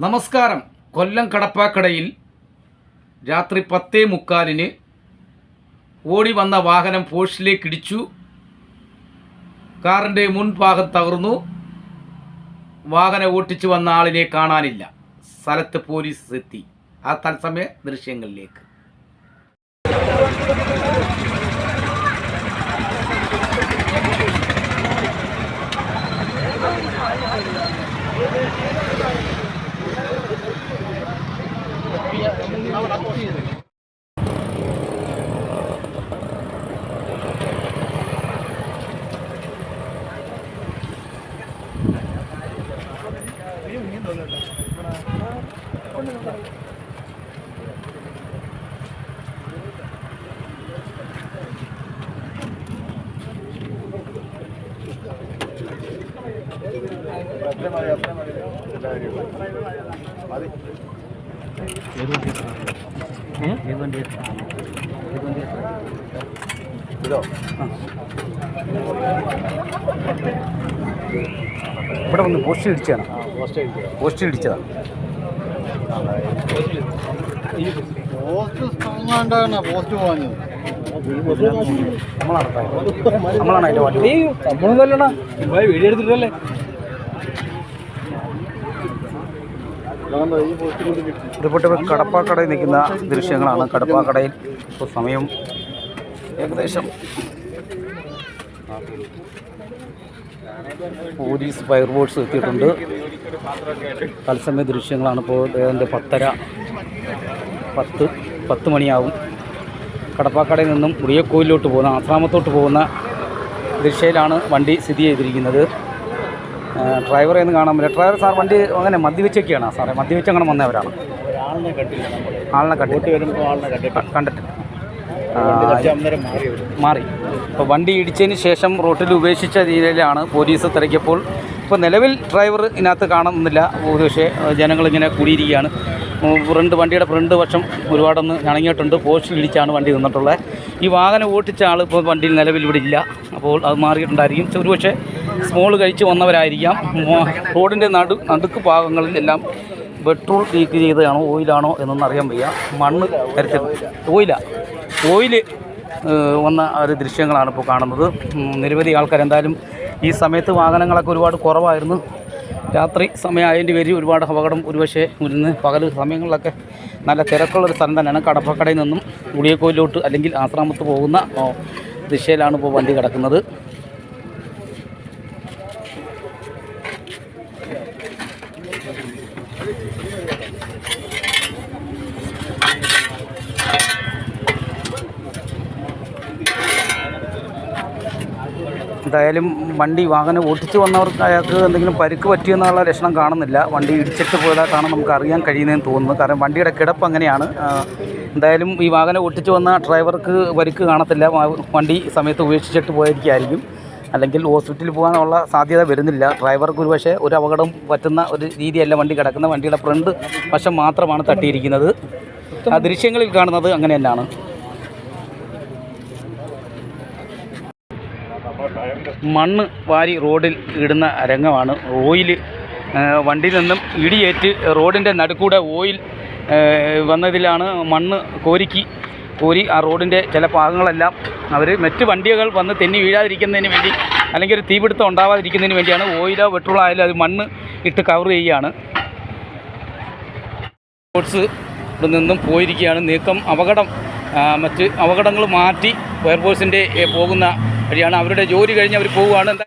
നമസ്കാരം. കൊല്ലം കടപ്പാക്കടയിൽ രാത്രി പത്തേ മുക്കാലിന് ഓടി വന്ന വാഹനം പോസ്റ്റിലേക്ക് ഇടിച്ചു. കാറിന്റെ മുൻഭാഗം തകർന്നു. വാഹനം ഓട്ടിച്ചു വന്ന ആളിനെ കാണാനില്ല. സ്ഥലത്ത് പോലീസ് എത്തി. ആ തത്സമയ ദൃശ്യങ്ങളിലേക്ക്. ഇവിടെ വന്ന് പോസ്റ്റ് ഇടിച്ചതാണ്. പോസ്റ്റ് ഇടിച്ചതാണ്. പോസ്റ്റ് സ്ട്രോങ്ങാണ്ടാണ് പോസ്റ്റ് പോകാഞ്ഞത് നമ്മളാണ് വണ്ടി നമ്മളൊന്നല്ലടാ വീഡിയോ എടുത്തിട്ടല്ലേ? കടപ്പാക്കടയിൽ നിൽക്കുന്ന ദൃശ്യങ്ങളാണ്. കടപ്പാക്കടയിൽ ഇപ്പോൾ സമയം ഏകദേശം പോലീസ് ഫയർഫോഴ്സ് എത്തിയിട്ടുണ്ട്. തത്സമയ ദൃശ്യങ്ങളാണ് ഇപ്പോൾ ഏതാണ്ട് പത്തര പത്ത് പത്ത് മണിയാവും. കടപ്പാക്കടയിൽ നിന്നും മുടിയക്കോയിലോട്ട് പോകുന്ന ആശ്രാമത്തോട്ട് പോകുന്ന ദിശയിലാണ് വണ്ടി സ്ഥിതി ചെയ്തിരിക്കുന്നത്. ഡ്രൈവറെ ഒന്ന് കാണാൻ പറ്റില്ല. ഡ്രൈവർ സാർ വണ്ടി അങ്ങനെ മദ്യവെച്ചൊക്കെയാണ് സാറേ. മദ്യവെച്ച് അങ്ങനെ വന്നവരാണ്. ആളിനെ കണ്ടില്ല നമ്മൾ ആളിനെ കണ്ടിട്ട് വരുമ്പോൾ ആളിനെ കണ്ടിട്ട് കണ്ടിട്ടില്ല. മാറി അപ്പോൾ വണ്ടി ഇടിച്ചതിന് ശേഷം റോട്ടിൽ ഉപേക്ഷിച്ച രീതിയിലാണ് പോലീസ് തിരക്കിയപ്പോൾ. ഇപ്പോൾ നിലവിൽ ഡ്രൈവർ ഇതിനകത്ത് കാണുന്നില്ല. പക്ഷേ ജനങ്ങളിങ്ങനെ കൂടിയിരിക്കുകയാണ്. ഫ്രണ്ട് വണ്ടിയുടെ ഫ്രണ്ട് വശം ഒരുപാടൊന്ന് ഇണങ്ങിയിട്ടുണ്ട് പോസ്റ്റിൽ ഇടിച്ചാണ് വണ്ടി നിന്നിട്ടുള്ളത്. ഈ വാഹനം ഓട്ടിച്ച ആൾ ഇപ്പോൾ വണ്ടിയിൽ നിലവിൽ ഇവിടെ ഇല്ല. അപ്പോൾ അത് മാറിയിട്ടുണ്ടായിരിക്കും. ഒരുപക്ഷെ സ്മോൾ കഴിച്ച് വന്നവരായിരിക്കാം. റോഡിന്റെ നടു നടുക്ക് ഭാഗങ്ങളിൽ എല്ലാം പെട്രോൾ ലീക്ക് ചെയ്തതാണോ ഓയിലാണോ എന്നൊന്നും അറിയാൻ വയ്യ. മണ്ണ് കരുത്തിൽ ഓയിലാ? ഏഹ് വന്ന ഒരു ദൃശ്യങ്ങളാണ് ഇപ്പോൾ കാണുന്നത്. നിരവധി ആൾക്കാർ എന്തായാലും ഈ സമയത്ത് വാഹനങ്ങളൊക്കെ ഒരുപാട് കുറവായിരുന്നു. രാത്രി സമയമായതിന്റെ പേരിൽ ഒരുപാട് അപകടം ഒരുപക്ഷെ ഇന്ന് പകൽ സമയങ്ങളിലൊക്കെ നല്ല തിരക്കുള്ളൊരു സ്ഥലം തന്നെയാണ്. കടപ്പക്കടയിൽ നിന്നും ഉളിയക്കോയിലോട്ട് അല്ലെങ്കിൽ ആശ്രാമത്ത് പോകുന്ന ദിശയിലാണ് ഇപ്പോൾ വണ്ടി കിടക്കുന്നത്. എന്തായാലും വണ്ടി വാഹനം ഓടിച്ചു വന്നവർക്ക് അയാൾക്ക് എന്തെങ്കിലും പരിക്ക് പറ്റിയെന്നുള്ള ലക്ഷണം കാണുന്നില്ല. വണ്ടി ഇടിച്ചിട്ട് പോയതായിട്ടാണ് നമുക്ക് അറിയാൻ കഴിയുന്നതെന്ന് തോന്നുന്നു. കാരണം വണ്ടിയുടെ കിടപ്പ് അങ്ങനെയാണ്. എന്തായാലും ഈ വാഹനം ഓടിച്ചു വന്ന ഡ്രൈവർക്ക് പരിക്ക് കാണത്തില്ല. വണ്ടി സമയത്ത് ഉപേക്ഷിച്ചിട്ട് പോയിരിക്കുമായിരിക്കും അല്ലെങ്കിൽ ഹോസ്പിറ്റലിൽ പോകാനുള്ള സാധ്യത വരുന്നില്ല. ഡ്രൈവർക്ക് ഒരു പക്ഷേ ഒരു അപകടം പറ്റുന്ന ഒരു രീതിയല്ല വണ്ടി കിടക്കുന്ന വണ്ടിയുടെ ഫ്രണ്ട് വശം മാത്രമാണ് തട്ടിയിരിക്കുന്നത്. ആ ദൃശ്യങ്ങളിൽ കാണുന്നത് അങ്ങനെ തന്നെയാണ്. മണ്ണ് വാരി റോഡിൽ ഇടുന്ന രംഗമാണ്. ഓയിൽ വണ്ടിയിൽ നിന്നും ഇടിയേറ്റ് റോഡിന്റെ നടുക്കൂടെ ഓയിൽ വന്നതിലാണ് മണ്ണ് കോരിക്കി കോരി ആ റോഡിന്റെ ചില ഭാഗങ്ങളെല്ലാം അവർ മറ്റ് വണ്ടികൾ വന്ന് തെന്നി വീഴാതിരിക്കുന്നതിന് വേണ്ടി അല്ലെങ്കിൽ ഒരു തീപിടുത്തം ഉണ്ടാവാതിരിക്കുന്നതിന് വേണ്ടിയാണ് ഓയിലോ പെട്രോളോ ആയാലും അത് മണ്ണ് ഇട്ട് കവർ ചെയ്യുകയാണ്. സ്പോർട്സ് ഇവിടെ നിന്നും പോയിരിക്കുകയാണ്. നീക്കം അപകടം മറ്റ് അപകടങ്ങൾ മാറ്റി ഫയർഫോഴ്സിന്റെ പോകുന്ന വഴിയാണ് അവരുടെ ജോലി കഴിഞ്ഞ് അവർ പോവുകയാണ്.